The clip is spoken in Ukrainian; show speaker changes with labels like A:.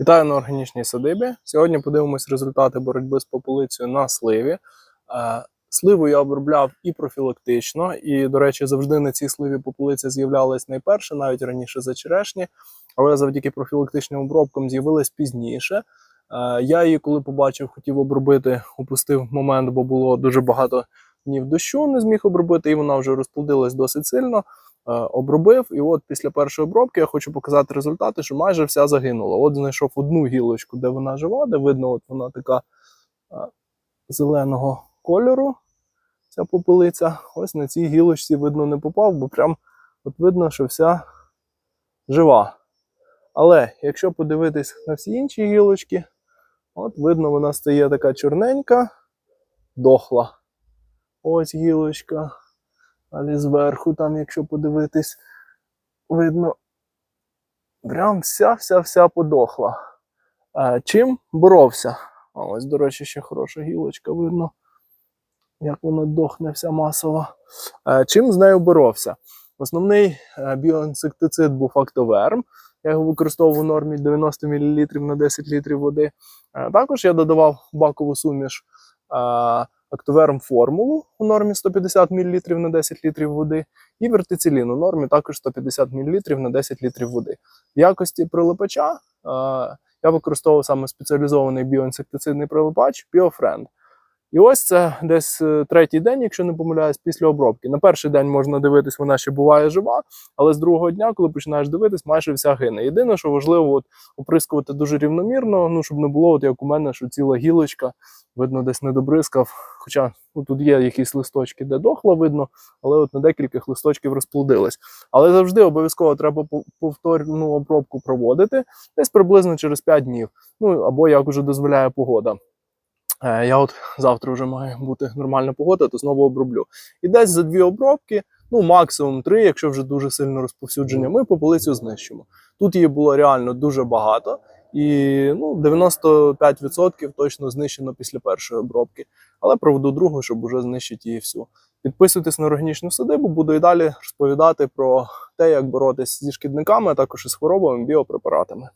A: Вітаю на органічній садибі. Сьогодні подивимось результати боротьби з попелицею на сливі. Е, Сливу я обробляв і профілактично, і, до речі, завжди на цій сливі попелиця з'являлась найперше, навіть раніше за черешні, але завдяки профілактичним обробкам з'явилась пізніше. Е, Я її, коли побачив, хотів обробити, упустив момент, бо було дуже багато днів дощу, не зміг обробити, і вона вже розплодилась досить сильно. Е, Обробив, і от після першої обробки я хочу показати результати, що майже вся загинула. От знайшов одну гілочку, де вона жива, де видно, от вона така е, зеленого кольору. Ця попелиця. Ось на цій гілочці видно не попав, бо прям от видно, що вся жива. Але якщо подивитись на всі інші гілочки, от видно, вона стає така чорненька, дохла. Ось гілочка. Далі зверху, там, якщо подивитись, видно, прям вся-вся-вся подохла. Чим боровся? А ось, до речі, ще хороша гілочка, видно, як вона дохне вся масово. Чим з нею боровся? Основний е, біоінсектицид був актоверм. Я його використовував у нормі 90 мл на 10 літрів води. Е, Також я додавав бакову суміш актоверм формулу у нормі 150 мл на 10 літрів води, і вертицилін у нормі також 150 мл на 10 літрів води. В якості прилипача е, я використовував саме спеціалізований біоінсектицидний прилипач BioFriend. І ось це десь е, третій день, якщо не помиляюсь, після обробки. На перший день можна дивитись, вона ще буває жива, але з другого дня, коли починаєш дивитись, майже вся гине. Єдине, що важливо, от, оприскувати дуже рівномірно, ну щоб не було, от як у мене, що ціла гілочка, видно, десь не добризкав. Хоча ну, тут є якісь листочки, де дохла видно, але от на декількох листочків розплодилось. Але завжди обов'язково треба пов- повторну обробку проводити десь приблизно через 5 днів. Ну або як уже дозволяє погода. Е, Я от завтра вже має бути нормальна погода, то знову оброблю. І десь за дві обробки, ну максимум три, якщо вже дуже сильно розповсюдження, ми попелицю знищимо. Тут її було реально дуже багато, і ну, 95% точно знищено після першої обробки. Але проведу другу, щоб уже знищити її всю. Підписуйтесь на органічну садибу, буду і далі розповідати про те, як боротися зі шкідниками, а також із хворобами, біопрепаратами.